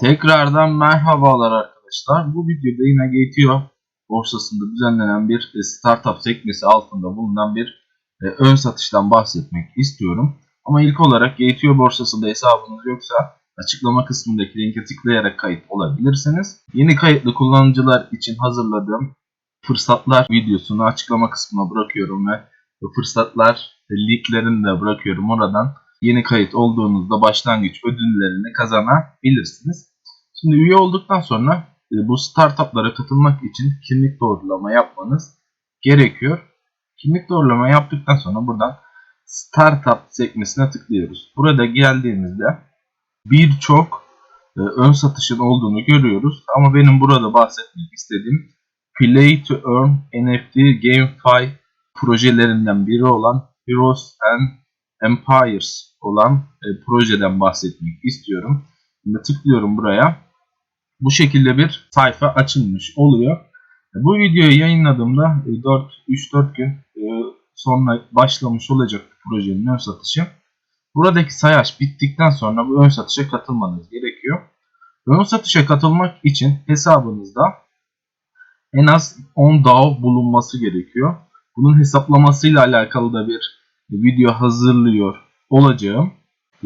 Tekrardan merhabalar arkadaşlar. Bu videoda yine GTO borsasında düzenlenen bir e, startup sekmesi altında bulunan bir e, ön satıştan bahsetmek istiyorum. Ama ilk olarak GTO borsasında hesabınız yoksa açıklama kısmındaki linke tıklayarak kayıt olabilirsiniz. Yeni kayıtlı kullanıcılar için hazırladığım fırsatlar videosunu açıklama kısmına bırakıyorum ve fırsatlar linklerini de bırakıyorum oradan yeni kayıt olduğunuzda başlangıç ödüllerini kazanabilirsiniz. Şimdi üye olduktan sonra e, bu startuplara katılmak için kimlik doğrulama yapmanız gerekiyor. Kimlik doğrulama yaptıktan sonra buradan startup sekmesine tıklıyoruz. Burada geldiğimizde birçok e, ön satışın olduğunu görüyoruz. Ama benim burada bahsetmek istediğim Play to Earn NFT GameFi projelerinden biri olan Heroes and Empires olan e, projeden bahsetmek istiyorum. Şimdi tıklıyorum buraya. Bu şekilde bir sayfa açılmış oluyor. E, Bu videoyu yayınladığımda 4 3-4 gün e, sonra başlamış olacak projenin ön satışı. Buradaki sayaç bittikten sonra bu ön satışa katılmanız gerekiyor. Ön satışa katılmak için hesabınızda en az 10 DAO bulunması gerekiyor. Bunun hesaplamasıyla alakalı da bir video hazırlıyor olacağım.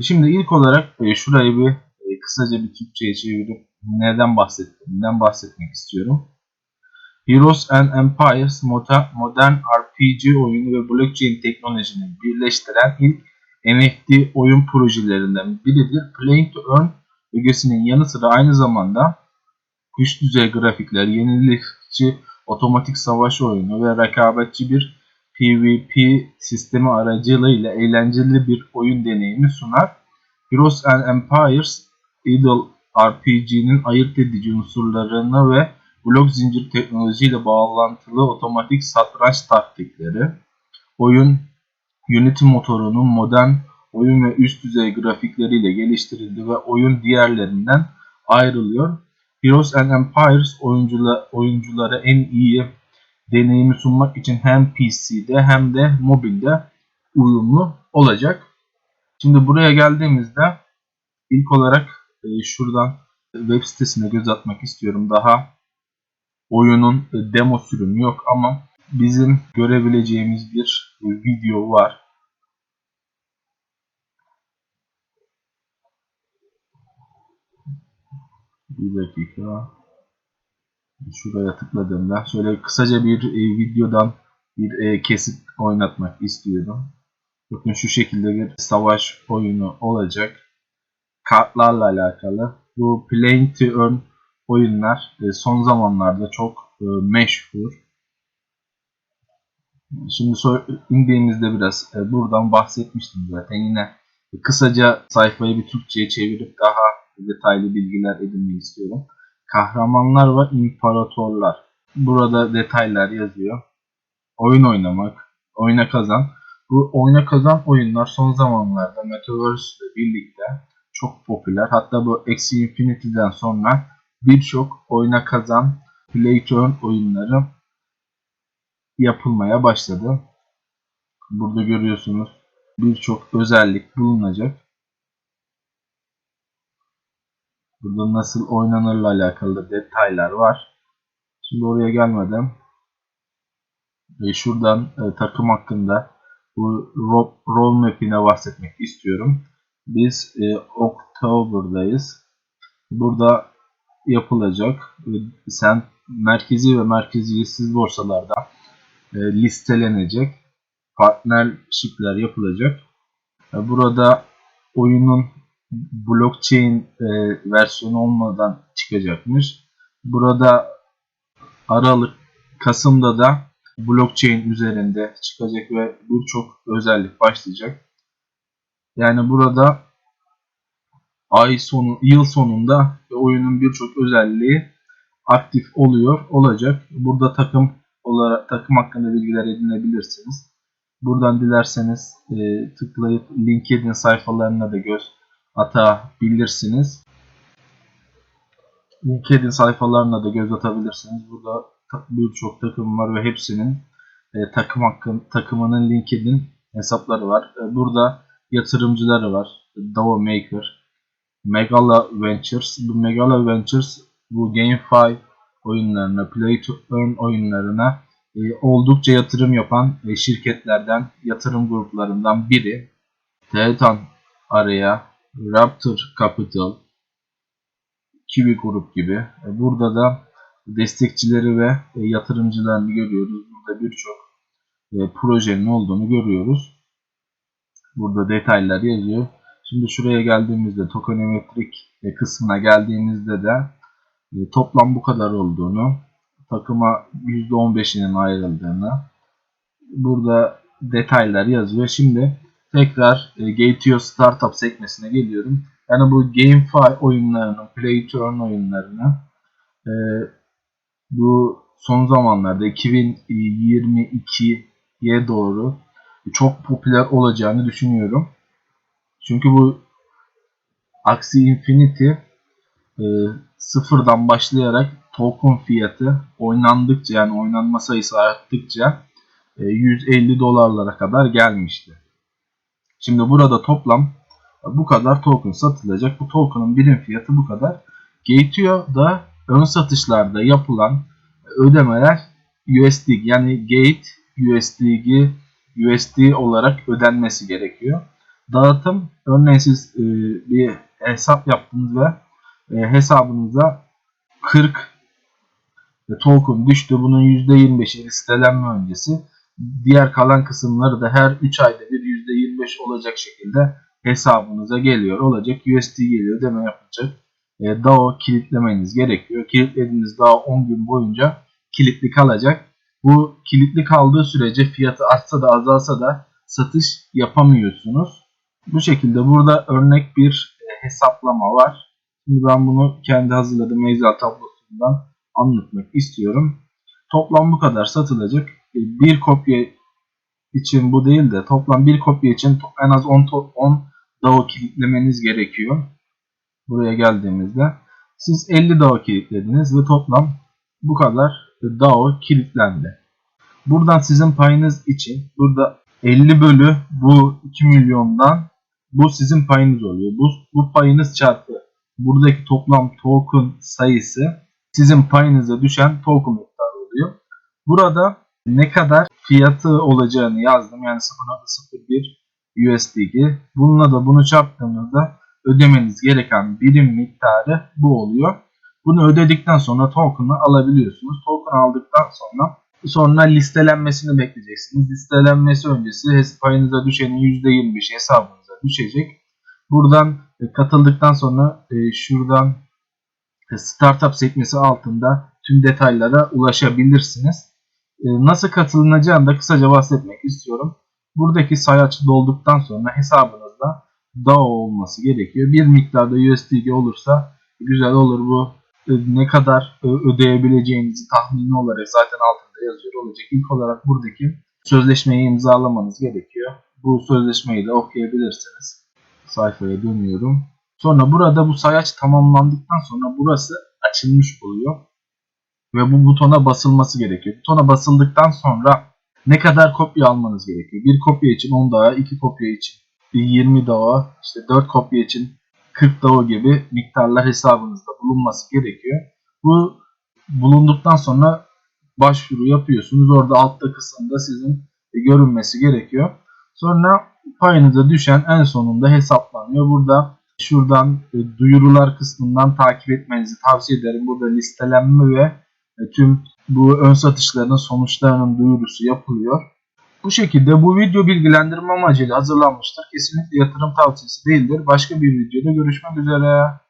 Şimdi ilk olarak e, şurayı bir e, kısaca bir Türkçe'ye çevirip neden bahsettiğimden bahsetmek istiyorum. Heroes and Empires modern RPG oyunu ve blockchain teknolojinin birleştiren ilk NFT oyun projelerinden biridir. Playing to Earn ögesinin yanı sıra aynı zamanda üst düzey grafikler, yenilikçi otomatik savaş oyunu ve rekabetçi bir PvP sistemi aracılığıyla eğlenceli bir oyun deneyimi sunar. Heroes and Empires, Idle RPG'nin ayırt edici unsurlarını ve blok zincir teknolojisiyle bağlantılı otomatik satranç taktikleri, oyun Unity motorunun modern oyun ve üst düzey grafikleriyle geliştirildi ve oyun diğerlerinden ayrılıyor. Heroes and Empires oyuncula, oyunculara en iyi deneyimi sunmak için hem PC'de hem de mobilde uyumlu olacak. Şimdi buraya geldiğimizde ilk olarak şuradan web sitesine göz atmak istiyorum. Daha oyunun e, demo sürümü yok ama bizim görebileceğimiz bir e, video var. Bir dakika. Şuraya tıkladığımda şöyle kısaca bir e, videodan bir e, kesit oynatmak istiyorum. Bakın şu şekilde bir savaş oyunu olacak. Kartlarla alakalı. Bu Playing to Earn oyunlar e, son zamanlarda çok e, meşhur. Şimdi indiğimizde biraz e, buradan bahsetmiştim zaten. Yine kısaca sayfayı bir Türkçe'ye çevirip daha detaylı bilgiler edinmeyi istiyorum. Kahramanlar ve imparatorlar. Burada detaylar yazıyor. Oyun oynamak, oyuna kazan. Bu oyuna kazan oyunlar son zamanlarda Metaverse ile birlikte popüler. Hatta bu Axie Infinity'den sonra birçok oyuna kazan Play to Earn oyunları yapılmaya başladı. Burada görüyorsunuz birçok özellik bulunacak. Burada nasıl oynanırla alakalı detaylar var. Şimdi oraya gelmeden e, şuradan e, takım hakkında bu rol map'ine bahsetmek istiyorum. Biz e, October'dayız. Burada yapılacak e, sen merkezi ve merkeziyetsiz borsalarda e, listelenecek partnership'ler yapılacak. E, burada oyunun blockchain e, versiyonu olmadan çıkacakmış. Burada Aralık, Kasım'da da blockchain üzerinde çıkacak ve birçok özellik başlayacak. Yani burada ay sonu, yıl sonunda oyunun birçok özelliği aktif oluyor, olacak. Burada takım olarak takım hakkında bilgiler edinebilirsiniz. Buradan dilerseniz e, tıklayıp LinkedIn sayfalarına da göz atabilirsiniz. LinkedIn sayfalarına da göz atabilirsiniz. Burada birçok takım var ve hepsinin e, takım hakkın takımının LinkedIn hesapları var. E, burada yatırımcıları var. DAO Maker. Megala Ventures. Bu Megala Ventures bu GameFi oyunlarına, Play to Earn oyunlarına e, oldukça yatırım yapan e, şirketlerden, yatırım gruplarından biri. Teton araya, Raptor Capital, Kiwi Grup gibi. E, burada da destekçileri ve e, yatırımcılarını görüyoruz. Burada birçok e, projenin olduğunu görüyoruz. Burada detaylar yazıyor. Şimdi şuraya geldiğimizde tokenometrik e, kısmına geldiğimizde de e, toplam bu kadar olduğunu, takıma %15'inin ayrıldığını burada detaylar yazıyor. Şimdi tekrar e, Gateo Startup sekmesine geliyorum. Yani bu GameFi oyunlarının, Play to Earn oyunlarını e, bu son zamanlarda 2022'ye doğru çok popüler olacağını düşünüyorum. Çünkü bu Axie Infinity e, sıfırdan başlayarak token fiyatı oynandıkça yani oynanma sayısı arttıkça e, 150 dolarlara kadar gelmişti. Şimdi burada toplam bu kadar token satılacak. Bu token'ın birim fiyatı bu kadar. Gateo'da ön satışlarda yapılan ödemeler USD yani Gate USDG USD olarak ödenmesi gerekiyor. Dağıtım örneğin siz e, bir hesap yaptınız ve e, hesabınıza 40 token düştü. Bunun %25'i listelenme öncesi. Diğer kalan kısımları da her 3 ayda bir %25 olacak şekilde hesabınıza geliyor. Olacak USD geliyor deme yapacak. E, DAO kilitlemeniz gerekiyor. Kilitlediğiniz DAO 10 gün boyunca kilitli kalacak. Bu kilitli kaldığı sürece fiyatı artsa da azalsa da satış yapamıyorsunuz. Bu şekilde burada örnek bir e, hesaplama var. Şimdi ben bunu kendi hazırladığım Excel tablosundan anlatmak istiyorum. Toplam bu kadar satılacak. E, bir kopya için bu değil de toplam bir kopya için en az 10, 10 DAO kilitlemeniz gerekiyor. Buraya geldiğimizde siz 50 DAO kilitlediniz ve toplam bu kadar DAO kilitlendi. Buradan sizin payınız için burada 50 bölü bu 2 milyondan bu sizin payınız oluyor. Bu, bu payınız çarpı buradaki toplam token sayısı sizin payınıza düşen token miktarı oluyor. Burada ne kadar fiyatı olacağını yazdım. Yani 0.01 USDG. Bununla da bunu çarptığımızda ödemeniz gereken birim miktarı bu oluyor. Bunu ödedikten sonra token'ı alabiliyorsunuz. Token aldıktan sonra sonra listelenmesini bekleyeceksiniz. Listelenmesi öncesi payınıza düşenin %25 hesabınıza düşecek. Buradan e, katıldıktan sonra e, şuradan e, startup sekmesi altında tüm detaylara ulaşabilirsiniz. Nasıl katılınacağını da kısaca bahsetmek istiyorum. Buradaki sayaç dolduktan sonra hesabınızda DAO olması gerekiyor. Bir miktarda USDG olursa güzel olur bu ne kadar ödeyebileceğinizi tahmini olarak zaten altında yazıyor olacak. İlk olarak buradaki sözleşmeyi imzalamanız gerekiyor. Bu sözleşmeyi de okuyabilirsiniz. Sayfaya dönüyorum. Sonra burada bu sayaç tamamlandıktan sonra burası açılmış oluyor. Ve bu butona basılması gerekiyor. Butona basıldıktan sonra ne kadar kopya almanız gerekiyor? Bir kopya için 10 daha, 2 kopya için 20 daha, işte 4 kopya için 40 DAO gibi miktarlar hesabınızda bulunması gerekiyor. Bu bulunduktan sonra başvuru yapıyorsunuz. Orada altta kısımda sizin görünmesi gerekiyor. Sonra payınıza düşen en sonunda hesaplanıyor. Burada şuradan e, duyurular kısmından takip etmenizi tavsiye ederim. Burada listelenme ve e, tüm bu ön satışların sonuçlarının duyurusu yapılıyor. Bu şekilde bu video bilgilendirme amacıyla hazırlanmıştır. Kesinlikle yatırım tavsiyesi değildir. Başka bir videoda görüşmek üzere.